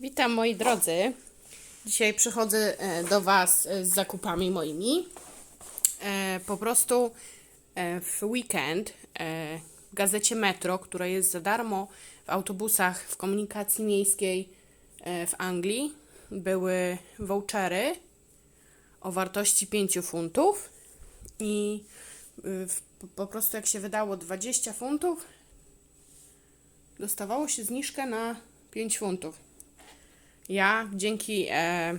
Witam moi drodzy. Dzisiaj przychodzę e, do Was e, z zakupami moimi. E, Po prostu w weekend w gazecie Metro, która jest za darmo w autobusach w komunikacji miejskiej w Anglii, były vouchery o wartości 5 funtów i po prostu jak się wydało 20 funtów, dostawało się zniżkę na 5 funtów. Ja dzięki e,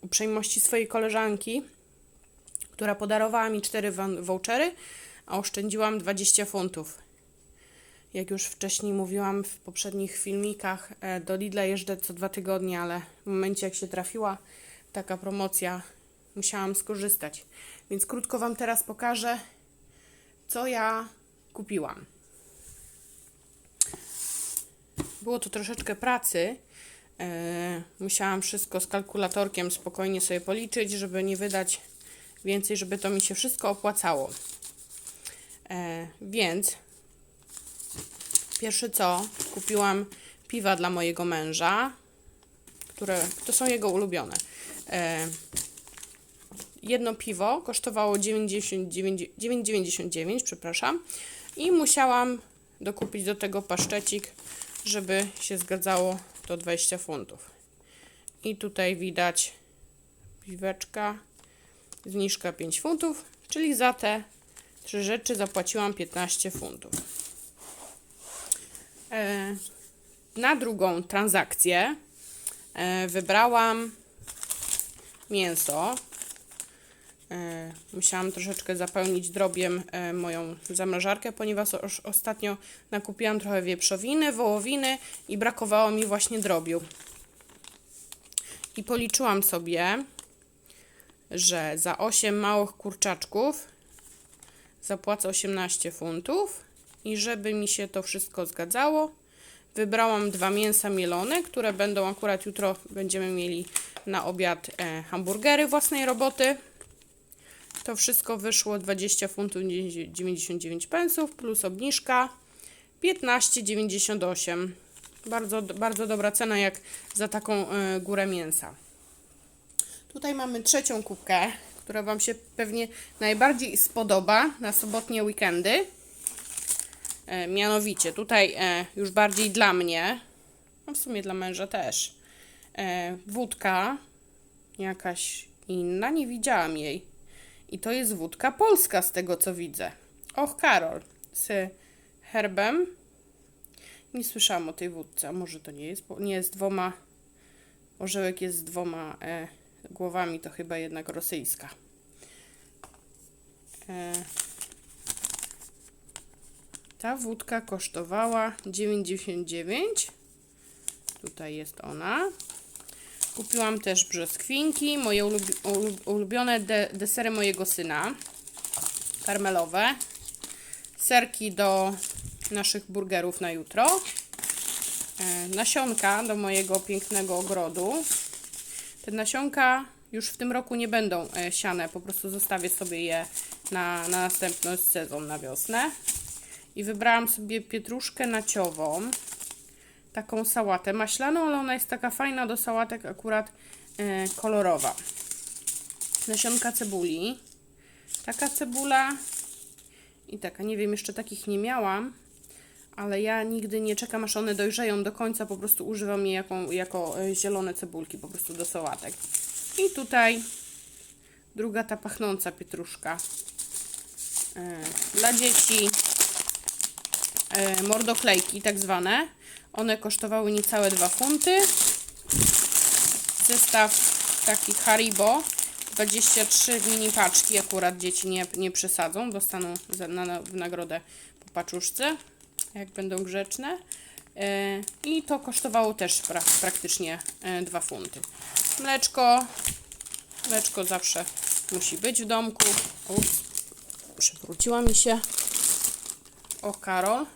uprzejmości swojej koleżanki, która podarowała mi 4 wan- vouchery, a oszczędziłam 20 funtów. Jak już wcześniej mówiłam w poprzednich filmikach, e, do Lidla jeżdżę co dwa tygodnie, ale w momencie jak się trafiła taka promocja, musiałam skorzystać. Więc krótko Wam teraz pokażę, co ja kupiłam. Było to troszeczkę pracy. E, musiałam wszystko z kalkulatorkiem spokojnie sobie policzyć, żeby nie wydać więcej, żeby to mi się wszystko opłacało. E, więc pierwsze co, kupiłam piwa dla mojego męża, które to są jego ulubione. E, jedno piwo kosztowało 99 9,99, przepraszam, i musiałam dokupić do tego paszczecik, żeby się zgadzało to 20 funtów. I tutaj widać piweczka, zniżka 5 funtów, czyli za te trzy rzeczy zapłaciłam 15 funtów. E, na drugą transakcję e, wybrałam mięso. E, musiałam troszeczkę zapełnić drobiem e, moją zamrażarkę, ponieważ os- ostatnio nakupiłam trochę wieprzowiny, wołowiny i brakowało mi właśnie drobiu. I policzyłam sobie, że za 8 małych kurczaczków zapłacę 18 funtów i żeby mi się to wszystko zgadzało, wybrałam dwa mięsa mielone, które będą akurat jutro będziemy mieli na obiad e, hamburgery własnej roboty. To wszystko wyszło 20 funtów 99 pensów plus obniżka 15,98. Bardzo, bardzo dobra cena jak za taką e, górę mięsa. Tutaj mamy trzecią kubkę, która Wam się pewnie najbardziej spodoba na sobotnie weekendy. E, mianowicie tutaj e, już bardziej dla mnie, a w sumie dla męża też. Wódka jakaś inna, nie widziałam jej. I to jest wódka polska z tego co widzę. Och, Karol, z herbem. Nie słyszałam o tej wódce, a może to nie jest, nie jest dwoma, orzełek jest z dwoma e, głowami, to chyba jednak rosyjska. E, ta wódka kosztowała 9,99. Tutaj jest ona. Kupiłam też brzoskwinki, moje ulubi- ulub- ulubione de desery mojego syna. Karmelowe. Serki do naszych burgerów na jutro. E, nasionka do mojego pięknego ogrodu. Te nasionka już w tym roku nie będą e, siane, po prostu zostawię sobie je na, na następny sezon, na wiosnę. I wybrałam sobie pietruszkę naciową, taką sałatę maślaną, ale ona jest taka fajna do sałatek akurat e, kolorowa. Nasionka cebuli, taka cebula i taka, nie wiem, jeszcze takich nie miałam, ale ja nigdy nie czekam aż one dojrzeją do końca, po prostu używam je jako, jako e, zielone cebulki po prostu do sałatek. I tutaj druga ta pachnąca pietruszka e, dla dzieci mordoklejki tak zwane. One kosztowały niecałe 2 funty. Zestaw taki Haribo 23 mini paczki, akurat dzieci nie, nie przesadzą, dostaną za, na, w nagrodę po paczuszce, jak będą grzeczne. E, I to kosztowało też pra, praktycznie e, 2 funty. Mleczko, mleczko zawsze musi być w domku. Ups, przewróciła mi się. O, Karol.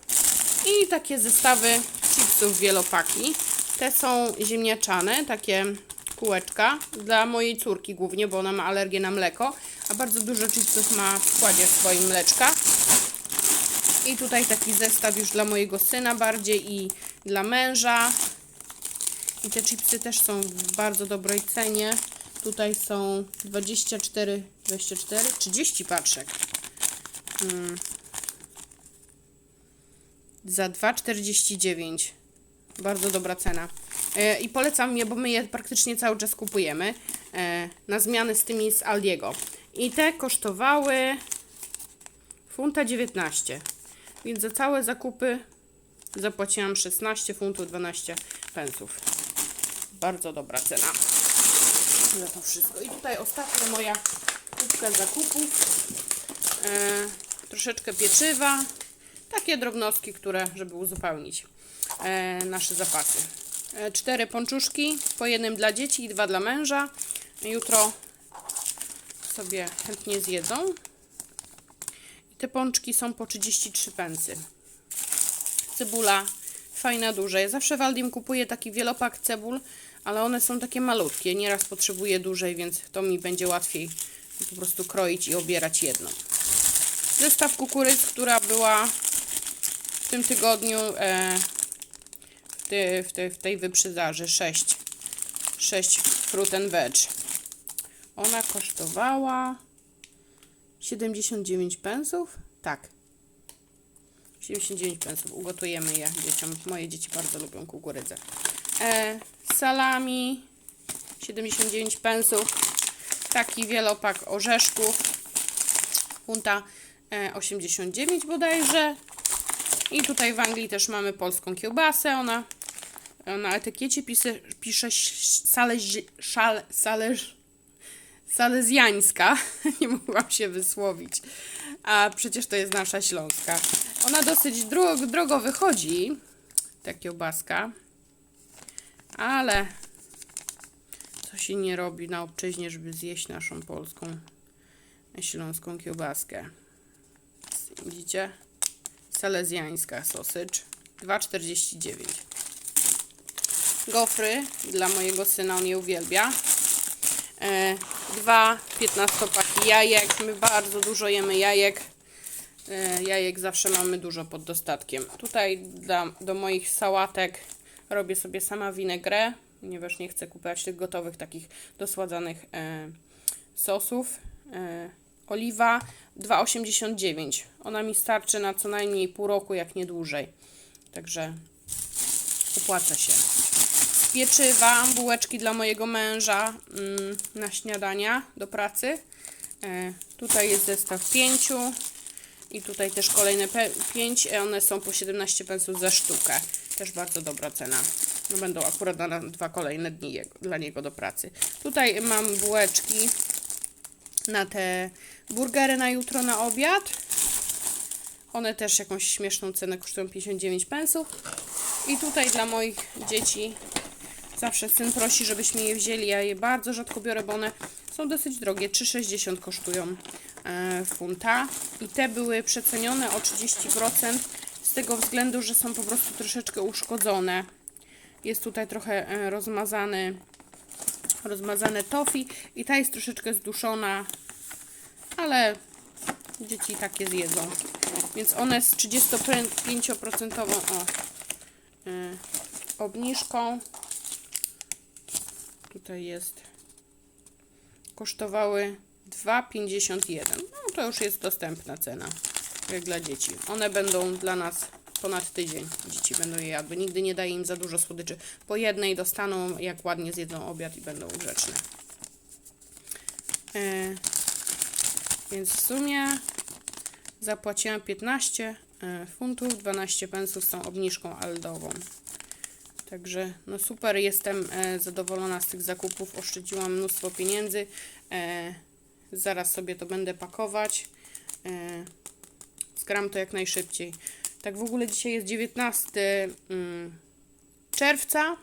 I takie zestawy chipsów wielopaki. Te są ziemniaczane, takie kółeczka dla mojej córki głównie, bo ona ma alergię na mleko, a bardzo dużo chipsów ma w składzie swoim mleczka. I tutaj taki zestaw już dla mojego syna bardziej i dla męża. I te chipsy też są w bardzo dobrej cenie. Tutaj są 24, 24, 30 paczek. Mm. Za 2,49. Bardzo dobra cena. E, I polecam je, bo my je praktycznie cały czas kupujemy. E, na zmiany z tymi z Aldiego. I te kosztowały funta 19. Więc za całe zakupy zapłaciłam 16 funtów 12 pensów. Bardzo dobra cena za to wszystko. I tutaj ostatnia moja kubka zakupów. E, troszeczkę pieczywa. Takie drobnostki, które, żeby uzupełnić e, nasze zapasy. E, cztery pączuszki, po jednym dla dzieci i dwa dla męża. Jutro sobie chętnie zjedzą. I te pączki są po 33 pensy. Cebula fajna, duża. Ja zawsze w Aldim kupuję taki wielopak cebul, ale one są takie malutkie. Nieraz potrzebuję dłużej, więc to mi będzie łatwiej po prostu kroić i obierać jedną. Zestaw kukurydz, która była w tym tygodniu e, w, ty, w, ty, w tej wyprzedaży 6. 6 fruit and veg. Ona kosztowała 79 pensów? Tak. 79 pensów. Ugotujemy je dzieciom. Moje dzieci bardzo lubią kukurydzę. E, salami 79 pensów. Taki wielopak orzeszków. Funta e, 89 bodajże. I tutaj w Anglii też mamy polską kiełbasę. Ona na etykiecie pisze, pisze sależ, salezjańska. Nie mogłam się wysłowić. A przecież to jest nasza śląska. Ona dosyć drogo wychodzi, ta kiełbaska. Ale co się nie robi na obczyźnie, żeby zjeść naszą polską, śląską kiełbaskę. Widzicie? Salezjańska sausage. 2,49. Gofry dla mojego syna, on je uwielbia. E, dwa 15-paki jajek. My bardzo dużo jemy jajek. E, jajek zawsze mamy dużo pod dostatkiem. Tutaj dla, do moich sałatek robię sobie sama winegrę, ponieważ nie chcę kupować tych gotowych, takich dosładzanych e, sosów. E, oliwa 2,89. Ona mi starczy na co najmniej pół roku, jak nie dłużej. Także opłaca się. Pieczywa, bułeczki dla mojego męża mm, na śniadania do pracy. E, tutaj jest zestaw pięciu. I tutaj też kolejne 5, one są po 17 pensów za sztukę. Też bardzo dobra cena. No będą akurat na dwa kolejne dni jego, dla niego do pracy. Tutaj mam bułeczki na te burgery na jutro na obiad. One też jakąś śmieszną cenę kosztują 59 pensów. I tutaj dla moich dzieci zawsze syn prosi, żebyśmy je wzięli. Ja je bardzo rzadko biorę, bo one są dosyć drogie. 3,60 kosztują e, funta. I te były przecenione o 30% z tego względu, że są po prostu troszeczkę uszkodzone. Jest tutaj trochę e, rozmazany, rozmazane tofi i ta jest troszeczkę zduszona, ale dzieci takie zjedzą. Więc one z 35% o, e, obniżką tutaj jest kosztowały 2,51. No to już jest dostępna cena, jak dla dzieci. One będą dla nas ponad tydzień. Dzieci będą je jadły. Nigdy nie daję im za dużo słodyczy. Po jednej dostaną, jak ładnie zjedzą obiad i będą grzeczne. E, więc w sumie zapłaciłam 15 e, funtów, 12 pensów z tą obniżką aldową. Także no super, jestem e, zadowolona z tych zakupów. Oszczędziłam mnóstwo pieniędzy. E, zaraz sobie to będę pakować. E, zgram to jak najszybciej. Tak w ogóle dzisiaj jest 19 mm, czerwca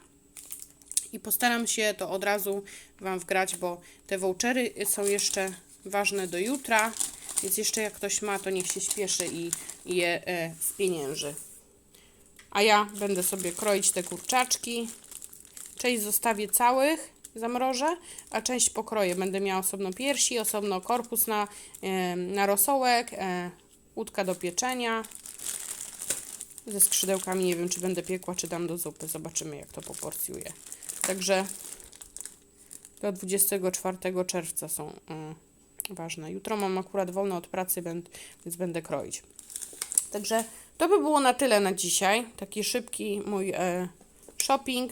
i postaram się to od razu Wam wgrać, bo te vouchery są jeszcze ważne do jutra, więc jeszcze jak ktoś ma, to niech się śpieszy i, je e, spienięży. A ja będę sobie kroić te kurczaczki. Część zostawię całych, zamrożę, a część pokroję. Będę miała osobno piersi, osobno korpus na, e, na rosołek, e, łódka do pieczenia. Ze skrzydełkami nie wiem, czy będę piekła, czy dam do zupy. Zobaczymy, jak to poporcjuję. Także do 24 czerwca są mm, ważne. Jutro mam akurat wolne od pracy, więc będę kroić. Także to by było na tyle na dzisiaj. Taki szybki mój e, shopping.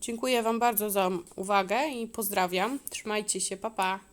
Dziękuję Wam bardzo za uwagę i pozdrawiam. Trzymajcie się, pa pa.